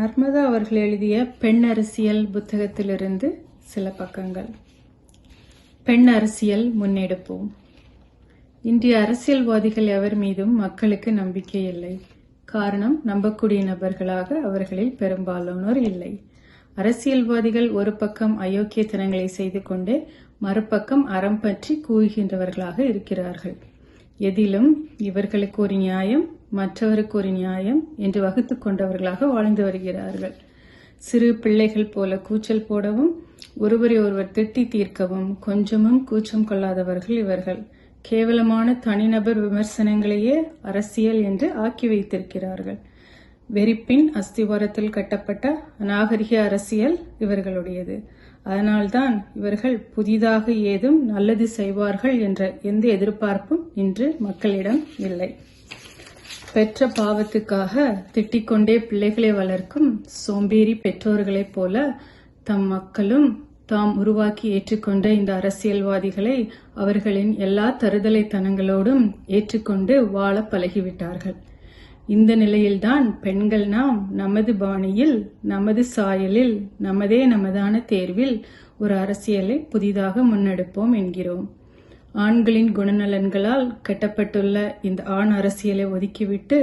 நர்மதா அவர்கள் எழுதிய பெண் அரசியல் புத்தகத்திலிருந்து சில பக்கங்கள். பெண் அரசியல் முன்னெடுப்போம். இன்றைய அரசியல்வாதிகள் எவர் மீதும் மக்களுக்கு நம்பிக்கை இல்லை. காரணம் நம்பக்கூடிய நபர்களாக அவர்களில் பெரும்பாலானோர் இல்லை. அரசியல்வாதிகள் ஒரு பக்கம் அயோக்கியத்தனங்களை செய்து கொண்டு மறுபக்கம் அறம் பற்றி கூறுகின்றவர்களாக இருக்கிறார்கள். எதிலும் இவர்களுக்கு ஒரு நியாயம் மற்றவருக்கு ஒரு நியாயம் என்று வகுத்து கொண்டவர்களாக வாழ்ந்து வருகிறார்கள். சிறு பிள்ளைகள் போல கூச்சல் போடவும் ஒருவரை ஒருவர் திட்டி தீர்க்கவும் கொஞ்சமும் கூச்சம் கொள்ளாதவர்கள் இவர்கள். கேவலமான தனிநபர் விமர்சனங்களையே அரசியல் என்று ஆக்கி வைத்திருக்கிறார்கள். வெறிப்பின் அஸ்திவாரத்தில் கட்டப்பட்ட அநாகரிக அரசியல் இவர்களுடையது. அதனால்தான் இவர்கள் புதிதாக ஏதும் நல்லது செய்வார்கள் என்ற எந்த எதிர்பார்ப்பும் இன்று மக்களிடம் இல்லை. பெற்ற பாவத்துக்காக திட்டிக்கொண்டே பிள்ளைகளை வளர்க்கும் சோம்பேறி பெற்றோர்களைப் போல தம் மக்களும் தாம் உருவாக்கி ஏற்றுக்கொண்ட இந்த அரசியல்வாதிகளை அவர்களின் எல்லா தருதலைத்தனங்களோடும் ஏற்றுக்கொண்டு வாழ பழகிவிட்டார்கள். இந்த நிலையில்தான் பெண்கள் நாம் நமது பாணியில் நமது சாயலில் நமதே நமதான தேர்வில் ஒரு அரசியலை புதிதாக முன்னெடுப்போம் என்கிறோம். ஆண்களின் குணநலன்களால் கட்டப்பட்டுள்ள இந்த ஆண் அரசியலை ஒதுக்கிவிட்டு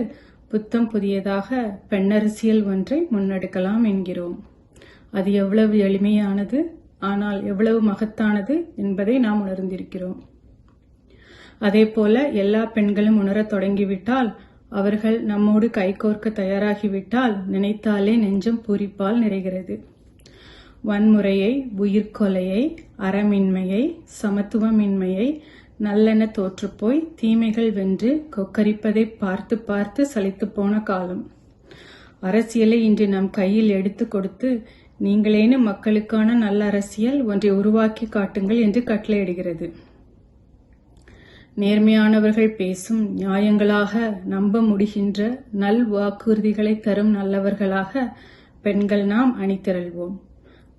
புத்தம் புதியதாக பெண்ணரசியல் ஒன்றை முன்னெடுக்கலாம் என்கிறோம். அது எவ்வளவு எளிமையானது ஆனால் எவ்வளவு மகத்தானது என்பதை நாம் உணர்ந்திருக்கிறோம். அதே போல எல்லா பெண்களும் உணரத் தொடங்கிவிட்டால் அவர்கள் நம்மோடு கைகோர்க்க தயாராகிவிட்டால் நினைத்தாலே நெஞ்சம் பூரிப்பால் நிறைகிறது. வன்முறையை உயிர்கொலையை அறமின்மையை சமத்துவமின்மையை நல்லென தோற்றுப்போய் தீமைகள் வென்று கொக்கரிப்பதை பார்த்து பார்த்து சலித்து போன காலம். அரசியலை இன்று நம் கையில் எடுத்து கொடுத்து நீங்களேனும் மக்களுக்கான நல்ல அரசியல் ஒன்றை உருவாக்கி காட்டுங்கள் என்று கட்டளையிடுகிறது. நேர்மையானவர்கள் பேசும் நியாயங்களாக நம்ப முடிகின்ற நல் வாக்குறுதிகளை தரும் நல்லவர்களாக பெண்கள் நாம் அணிதிரள்வோம்.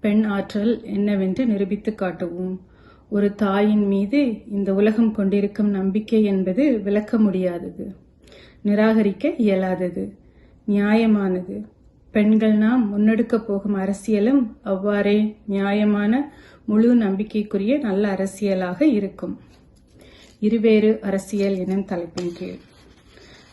பெண் ஆற்றல் என்னவென்று நிரூபித்து காட்டுவோம். ஒரு தாயின் மீது இந்த உலகம் கொண்டிருக்கும் நம்பிக்கை என்பது விளக்க முடியாதது. நிராகரிக்க இயலாதது. நியாயமானது. பெண்கள் நாம் முன்னெடுக்கப் போகும் அரசியலும் அவ்வாறே நியாயமான முழு நம்பிக்கைக்குரிய நல்ல அரசியலாக இருக்கும். இருவேறு அரசியல் எனும் தலைப்பின் கீழ்.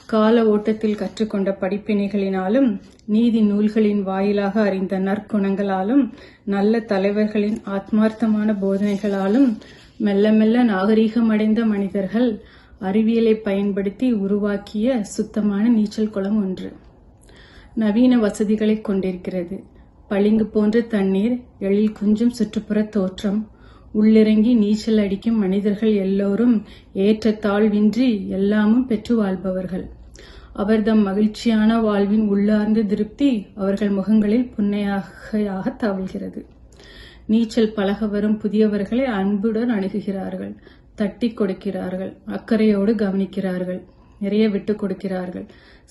கால ஓட்டத்தில் கற்றுக்கொண்ட படிப்பினைகளினாலும் நீதி நூல்களின் வாயிலாக அறிந்த நற்குணங்களாலும் நல்ல தலைவர்களின் ஆத்மார்த்தமான போதனைகளாலும் மெல்ல மெல்ல நாகரீகமடைந்த மனிதர்கள் அறிவியலை பயன்படுத்தி உருவாக்கிய சுத்தமான நீச்சல் குளம் ஒன்று. நவீன வசதிகளை கொண்டிருக்கிறது. பளிங்கு போன்ற தண்ணீர் எழில் குஞ்சும் சுற்றுப்புற தோற்றம் உள்ளிறங்கி நீச்சல் அடிக்கும் மனிதர்கள் எல்லோரும் ஏற்ற தாழ்வின்றி எல்லாமும் பெற்று வாழ்பவர்கள். அவர்தம் மகிழ்ச்சியான வாழ்வின் உள்ளார்ந்த திருப்தி அவர்கள் முகங்களில் புன்னையாக தவழ்கிறது நீச்சல் பழக வரும் புதியவர்களை அன்புடன் அணுகுகிறார்கள் தட்டி கொடுக்கிறார்கள் அக்கறையோடு கவனிக்கிறார்கள் நிறைய விட்டு கொடுக்கிறார்கள்.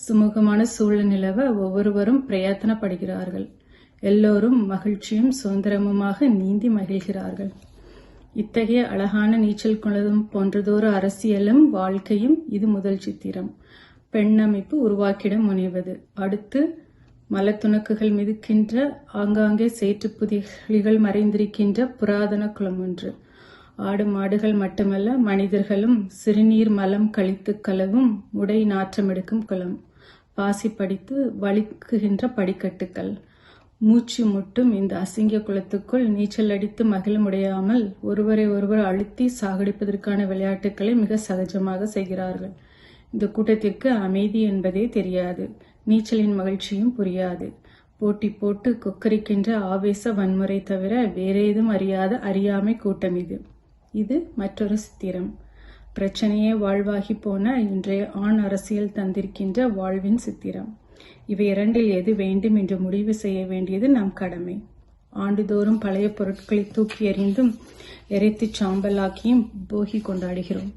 சுமூகமான சூழல் நிலவ ஒவ்வொருவரும் பிரயத்தனப்படுகிறார்கள். எல்லோரும் மகிழ்ச்சியும் சுதந்திரமுமாக நீந்தி மகிழ்கிறார்கள். இத்தகைய அழகான நீச்சல் குளதும் போன்றதொரு அரசியலும் வாழ்க்கையும் இது முதல் சித்திரம். பெண் அமைப்பு உருவாக்கிட முனைவது. அடுத்து மலத்துணக்குகள் மிதுக்கின்ற ஆங்காங்கே சேற்று புதிகளிகள் மறைந்திருக்கின்ற புராதன குளம் ஒன்று. ஆடு மாடுகள் மட்டுமல்ல மனிதர்களும் சிறுநீர் மலம் கழித்து கலவும் உடை நாற்றம் எடுக்கும் குளம். பாசி படித்து வலிக்குகின்ற படிக்கட்டுகள் மூச்சு முட்டும் இந்த அசிங்க குளத்துக்குள் நீச்சல் அடித்து மகிழ முடியாமல் ஒருவரை ஒருவர் அழுத்தி சாகடிப்பதற்கான விளையாட்டுகளை மிக சகஜமாக செய்கிறார்கள். இந்த கூட்டத்திற்கு அமைதி என்பதே தெரியாது. நீச்சலின் மகிழ்ச்சியும் புரியாது. போட்டி போட்டு கொக்கரிக்கின்ற ஆவேச வன்முறை தவிர வேறேதும் அறியாத அறியாமை கூட்டம் இது. இது மற்றொரு சித்திரம். பிரச்சனையே வாழ்வாகி போன இன்றைய ஆண் அரசியல் தந்திருக்கின்ற வாழ்வின் சித்திரம். இவை இரண்டில் எது வேண்டும் என்று முடிவு செய்ய வேண்டியது நம் கடமை. ஆண்டுதோறும் பழைய பொருட்களை தூக்கி எறிந்தும் எரித்து சாம்பலாக்கியும் போகி கொண்டாடுகிறோம்.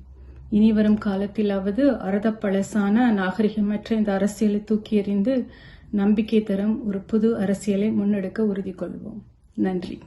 இனி வரும் காலத்திலாவது அறத பழசான நாகரிகமற்ற இந்த அரசியலை தூக்கி எறிந்து நம்பிக்கை தரும் ஒரு புது அரசியலை முன்னெடுக்க உறுதி கொள்வோம் நன்றி.